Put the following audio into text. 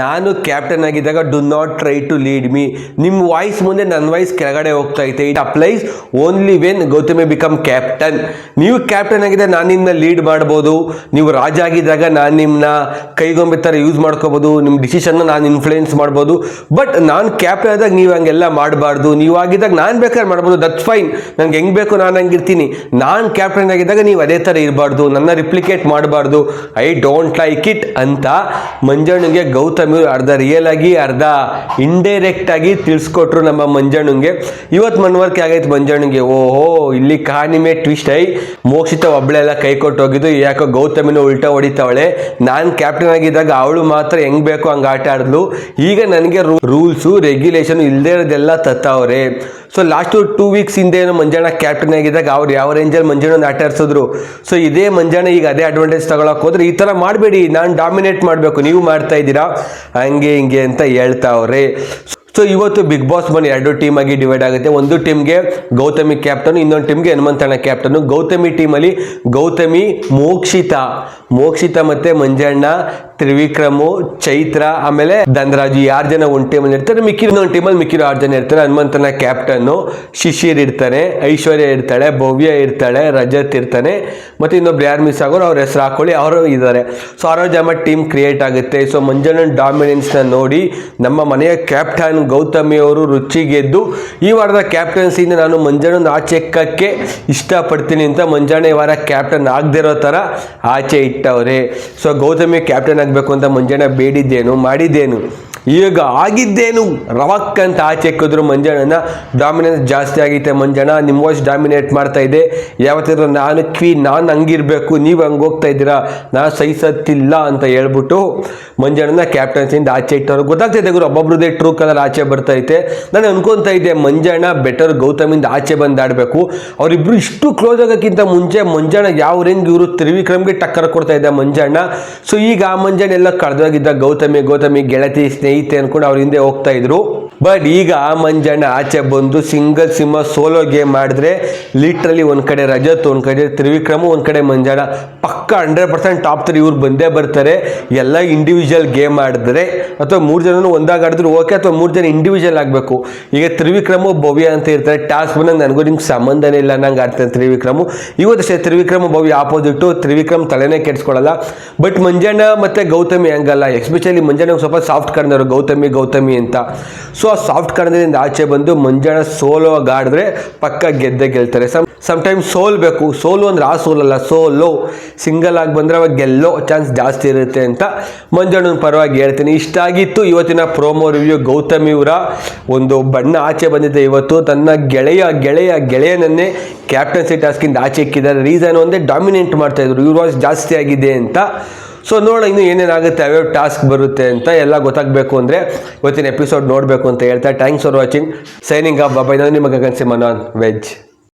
ನಾನು ಕ್ಯಾಪ್ಟನ್ ಆಗಿದ್ದಾಗ do not try to lead me ನಿಮ್ಮ ವಾಯ್ಸ್ ಮುಂದೆ ನನ್ನ ವಾಯ್ಸ್ ಕೆಳಗಡೆ ಹೋಗ್ತಾ ಐತೆ. It applies only when Gautami become captain ನೀವು ಕ್ಯಾಪ್ಟನ್ ಆಗಿದ್ದರೆ ನಾನು ನಿಮ್ಮನ್ನ ಲೀಡ್ ಮಾಡ್ಬೋದು. ನೀವು ರಾಜ ಆಗಿದ್ದಾಗ ನಾನು ನಿಮ್ಮನ್ನ ಕೈಗೊಂಬೆ ಥರ ಯೂಸ್ ಮಾಡ್ಕೋಬೋದು ನಿಮ್ಮ ಡಿಸಿಷನ್ನ ನಾನು ಇನ್ಫ್ಲೂಯೆನ್ಸ್ ಮಾಡ್ಬೋದು. ಬಟ್ ನಾನು ಕ್ಯಾಪ್ಟನ್ ಆದಾಗ ನೀವು ಹಂಗೆಲ್ಲ ಮಾಡಬಾರ್ದು. ನೀವು ಆಗಿದ್ದಾಗ ನಾನು ಬೇಕಾದ್ರೆ ಮಾಡ್ಬೋದು. ದಟ್ಸ್ ಫೈನ್ ನಂಗೆ ಹೆಂಗೆ ಬೇಕು ನಾನು ಹಂಗಿರ್ತೀನಿ. ನಾನು ಕ್ಯಾಪ್ಟನ್ ಆಗಿದ್ದಾಗ ನೀವು ಅದೇ ಥರ ಇರಬಾರ್ದು. ನನ್ನ ರಿಪ್ಲಿಕೇಟ್ ಮಾಡಬಾರ್ದು. ಐ ಡೋಂಟ್ ಲೈಕ್ ಇಟ್ ಅಂತ ಮಂಜಣ್ಣಗೆ ಗೌತಮಿ ಅರ್ಧ ರಿಯಲ್ ಆಗಿ, ಅರ್ಧ ಇಂಡೈರೆಕ್ಟ್ ಆಗಿ ತಿಳಿಸ್ಕೊಟ್ರು ನಮ್ಮ ಮಂಜಣ್ಣಂಗೆ. ಇವತ್ತು ಮನವರಿಕೆ ಆಗೈತೆ ಮಂಜಣ್ಣಂಗೆ. ಓಹೋ, ಇಲ್ಲಿ ಕಾಣಿಮೆ ಟ್ವಿಸ್ಟ್ ಐ. ಮೋಕ್ಷಿತ ಒಬ್ಳೆಲ್ಲ ಕೈ ಕೊಟ್ಟು ಹೋಗಿದ್ದು, ಯಾಕೋ ಗೌತಮಿನ ಉಲ್ಟಾ ಹೊಡಿತಾವಳೆ. ನಾನು ಕ್ಯಾಪ್ಟನ್ ಆಗಿದ್ದಾಗ ಅವಳು ಮಾತ್ರ ಹೆಂಗ್ ಬೇಕೋ ಹಂಗೆ ಆಟ ಆಡಿದ್ಲು. ಈಗ ನನಗೆ ರೂಲ್ಸು ರೆಗ್ಯುಲೇಷನ್ ಇಲ್ಲದೇ ಇರೋದೆಲ್ಲ ತತ್ತವ್ರೆ. ಸೊ ಲಾಸ್ಟ್ ಟೂ ವೀಕ್ಸ್ ಹಿಂದೆ ಏನೋ ಮಂಜಣ್ಣ ಕ್ಯಾಪ್ಟನ್ ಆಗಿದ್ದಾಗ ಅವ್ರು ಯಾವ ರೇಂಜಲ್ಲಿ ಮಂಜಣ್ಣನ ಆಟ ಆಡ್ಸಿದ್ರು. ಸೊ ಇದೇ ಮಂಜಣ್ಣ ಈಗ ಅದೇ ಅಡ್ವಾಂಟೇಜ್ ತಗೊಳಕ್ ಹೋದ್ರೆ ಈ ಥರ ಮಾಡಬೇಡಿ, ನಾನು ಡಾಮಿನೇಟ್ ಮಾಡಬೇಕು, ನೀವು ಮಾಡ್ತಾ ಇದ್ದೀರಾ? ಹಂಗೆ ಹಿಂಗೆ ಅಂತ ಹೇಳ್ತಾ ಅವ್ರೆ ಸೊ ಇವತ್ತು ಬಿಗ್ ಬಾಸ್ ಮನೆ ಎರಡು ಟೀಮ್ ಆಗಿ ಡಿವೈಡ್ ಆಗುತ್ತೆ. ಒಂದು ಟೀಮ್ಗೆ ಗೌತಮಿ ಕ್ಯಾಪ್ಟನ್ ಇನ್ನೊಂದು ಟೀಮ್ಗೆ ಹನುಮಂತಣ್ಣ ಕ್ಯಾಪ್ಟನ್ ಗೌತಮಿ ಟೀಮಲ್ಲಿ ಗೌತಮಿ, ಮೋಕ್ಷಿತ. ಮೋಕ್ಷಿತ ಮತ್ತು ಮಂಜಣ್ಣ ತ್ರಿವಿಕ್ರಮು, ಚೈತ್ರ, ಆಮೇಲೆ ಧನರಾಜು ಯಾರು ಜನ ಒಂದು ಟೀಮಲ್ಲಿ ಇರ್ತಾರೆ. ಮಿಕ್ಕಿರೋ ಒಂದು ಟೀಮಲ್ಲಿ ಮಿಕ್ಕಿರೋ ಆರು ಜನ ಇರ್ತಾರೆ. ಹನುಮಂತನ ಕ್ಯಾಪ್ಟನ್ನು ಶಿಶಿರ್ ಇರ್ತಾನೆ ಐಶ್ವರ್ಯ ಇರ್ತಾಳೆ, ಭವ್ಯ ಇರ್ತಾಳೆ, ರಜತ್ ಇರ್ತಾನೆ, ಮತ್ತು ಇನ್ನೊಬ್ರು ಯಾರು ಮಿಸ್ ಆಗೋರು ಅವ್ರ ಹೆಸರು ಹಾಕೊಳ್ಳಿ, ಅವರು ಇದ್ದಾರೆ. ಸೊ ಆರೋ ಜಮ ಟೀಮ್ ಕ್ರಿಯೇಟ್ ಆಗುತ್ತೆ ಸೊ ಮಂಜಣ್ಣನ ಡಾಮಿನೆನ್ಸ್ನ ನೋಡಿ ನಮ್ಮ ಮನೆಯ ಕ್ಯಾಪ್ಟನ್ ಗೌತಮಿ ಅವರು ರುಚಿ ಗೆದ್ದು, ಈ ವಾರದ ಕ್ಯಾಪ್ಟನ್ಸಿಯಿಂದ ನಾನು ಮಂಜಣ್ಣನ ಆಚೆಕ್ಕಕ್ಕೆ ಇಷ್ಟಪಡ್ತೀನಿ ಅಂತ ಈ ವಾರ ಕ್ಯಾಪ್ಟನ್ ಆಗದಿರೋ ಥರ ಆಚೆ ಇಟ್ಟವ್ರೆ. ಸೊ ಗೌತಮಿ ಕ್ಯಾಪ್ಟನ್ ಆಗಬೇಕು ಅಂತ ಮುಂಜಾನೆ ಬೇಡಿದ್ದೇನು ಮಾಡಿದ್ದೇನು? ಈಗ ಆಗಿದ್ದೇನು? ರವಕ್ ಅಂತ ಆಚೆ ಹಾಕಿದ್ರು ಮಂಜಣ್ಣನ ಡಾಮಿನೆನ್ಸ್ ಜಾಸ್ತಿ ಆಗೈತೆ ಮಂಜಣ್ಣ. ನಿಮ್ಮ ವಾಯ್ಸ್ ಡಾಮಿನೇಟ್ ಮಾಡ್ತಾ ಇದೆ. ಯಾವತ್ತಿದ್ರು ನಾನು ಕ್ವಿ ನಾನು ಹಂಗಿರ್ಬೇಕು. ನೀವು ಹಂಗೆ ಹೋಗ್ತಾ ಇದ್ದೀರಾ? ನಾನು ಸಹಿಸತ್ತಿಲ್ಲ ಅಂತ ಹೇಳ್ಬಿಟ್ಟು ಮಂಜಣ್ಣನ ಕ್ಯಾಪ್ಟನ್ಸಿಂದ ಆಚೆ ಇಟ್ಟವ್ರು. ಗೊತ್ತಾಗ್ತೈತೆ ಗುರು ಒಬ್ಬೊಬ್ರದೇ ಟ್ರೂ ಕಲರ್ ಆಚೆ ಬರ್ತೈತೆ ನಾನು ಅನ್ಕೊಂತ ಇದ್ದೆ, ಮಂಜಣ್ಣ ಬೆಟರ್ ಗೌತಮಿಂದ ಆಚೆ ಬಂದು ಆಡಬೇಕು ಅವರಿಬ್ರು ಇಷ್ಟು ಕ್ಲೋಸ್ ಆಗೋಕ್ಕಿಂತ ಮುಂಚೆ ಮಂಜಣ್ಣ ಯಾವ ರೇಂಜ್ ಇವರು ತ್ರಿವಿಕ್ರಮ್ಗೆ ಟಕ್ಕರ್ ಕೊಡ್ತಾ ಇದ್ದ ಮಂಜಣ್ಣ. ಸೊ ಈಗ ಆ ಮಂಜಣ್ಣ ಎಲ್ಲ ಕಳೆದೋಗಿದ್ದ ಗೌತಮಿ ಗೌತಮಿ ಗೆಳತಿ ಸ್ನೇಹಿತೆ ಅನ್ಕೊಂಡು ಅವ್ರ ಹಿಂದೆ ಹೋಗ್ತಾ ಇದ್ರು. ಬಟ್ ಈಗ ಆ ಮಂಜಣ್ಣ ಆಚೆ ಬಂದು ಸಿಂಗಲ್ ಸಿಂಹ ಸೋಲೋ ಗೇಮ್ ಮಾಡಿದ್ರೆ ಲಿಟ್ರಲಿ ಒಂದ್ ಕಡೆ ರಜತ್, ಒಂದ್ ಕಡೆ ತ್ರಿವಿಕ್ರಮ, ಒಂದ್ ಕಡೆ ಮಂಜಣ್ಣ. ಪಕ್ಕ ಹಂಡ್ರೆಡ್ ಪರ್ಸೆಂಟ್ ಟಾಪ್ ತ್ರೀ ಇವ್ರು ಬಂದೇ ಬರ್ತಾರೆ. ಎಲ್ಲ ಇಂಡಿವಿಜುವಲ್ ಗೇಮ್ ಆಡಿದ್ರೆ ಅಥವಾ ಮೂರು ಜನನು ಒಂದಾಗ ಆಡಿದ್ರು ಓಕೆ ಅಥವಾ ಮೂರು ಜನ ಇಂಡಿವಿಜುವಲ್ ಆಗಬೇಕು. ಈಗ ತ್ರಿವಿಕ್ರಮ, ಭವ್ಯ ಅಂತ ಇರ್ತಾರೆ. ಟಾಸ್ಕ್ ಬಂದಾಗ ನನಗೂ ನಿಮ್ಗೆ ಸಂಬಂಧನೇ ಇಲ್ಲ, ನಂಗೆ ಆಡ್ತಾರೆ ತ್ರಿವಿಕ್ರಮು. ಇವತ್ತಷ್ಟೇ ತ್ರಿವಿಕ್ರಮ, ಭವ್ಯ ಆಪೋಸಿಟ್ ತ್ರಿವಿಕ್ರಮ್ ತಲೆನೇ ಕೆಡ್ಸ್ಕೊಳ್ಳಲ್ಲ ಬಟ್ ಮಂಜಣ್ಣ ಮತ್ತೆ ಗೌತಮಿ ಹಂಗಲ್ಲ ಎಸ್ಪೆಷಲಿ ಮಂಜಣ್ಣ ಸ್ವಲ್ಪ ಸಾಫ್ಟ್ ಕಾರ್ನರು ಗೌತಮಿ ಗೌತಮಿ ಅಂತ. ಸೊ ಆ ಸಾಫ್ಟ್ ಕಾರ್ನರಿಂದ ಆಚೆ ಬಂದು ಮಂಜಣ್ಣ ಸೋಲೋ ಗಾಡಿದ್ರೆ ಪಕ್ಕ ಗೆದ್ದೆ ಗೆಲ್ತಾರೆ. ಸಮ್ ಸಮ್ಟೈಮ್ಸ್ ಸೋಲ್ಬೇಕು ಸೋಲು ಅಂದ್ರೆ ಆ ಸೋಲಲ್ಲ, ಸೋಲೋ. ಸಿಂಗಲ್ ಆಗಿ ಬಂದರೆ ಅವಾಗ ಗೆಲ್ಲೋ ಚಾನ್ಸ್ ಜಾಸ್ತಿ ಇರುತ್ತೆ ಅಂತ ಮಂಜಣ್ಣನ ಪರವಾಗಿ ಹೇಳ್ತೀನಿ. ಇಷ್ಟ ಆಗಿತ್ತು ಇವತ್ತಿನ ಪ್ರೋಮೋ ರಿವ್ಯೂ ಗೌತಮಿ ಇವರ ಒಂದು ಬಣ್ಣ ಆಚೆ ಬಂದಿದೆ ಇವತ್ತು. ತನ್ನ ಗೆಳೆಯ ಗೆಳೆಯ, ಗೆಳೆಯನನ್ನೇ ಕ್ಯಾಪ್ಟನ್ಸಿ ಟಾಸ್ಕಿಂದ ಆಚೆ ಇಕ್ಕಿದ್ದಾರೆ. ರೀಸನ್ ಒಂದೇ ಡಾಮಿನೇಟ್ ಮಾಡ್ತಾ ಇದ್ರು. ಇವ್ರ ವಾಯ್ಸ್ ಜಾಸ್ತಿ ಆಗಿದೆ ಅಂತ. ಸೊ ನೋಡೋಣ ಇನ್ನು ಏನೇನಾಗುತ್ತೆ, ಯಾವ್ಯಾವ ಟಾಸ್ಕ್ ಬರುತ್ತೆ ಅಂತ ಎಲ್ಲ ಗೊತ್ತಾಗಬೇಕು ಅಂದರೆ ಇವತ್ತಿನ ಎಪಿಸೋಡ್ ನೋಡಬೇಕು ಅಂತ ಹೇಳ್ತಾ thanks for watching signing off ಬಾಬಾ ನಾನು ನಿಮಗೆ ಗಗನ್ ಮನೋನ್ ವೆಜ್.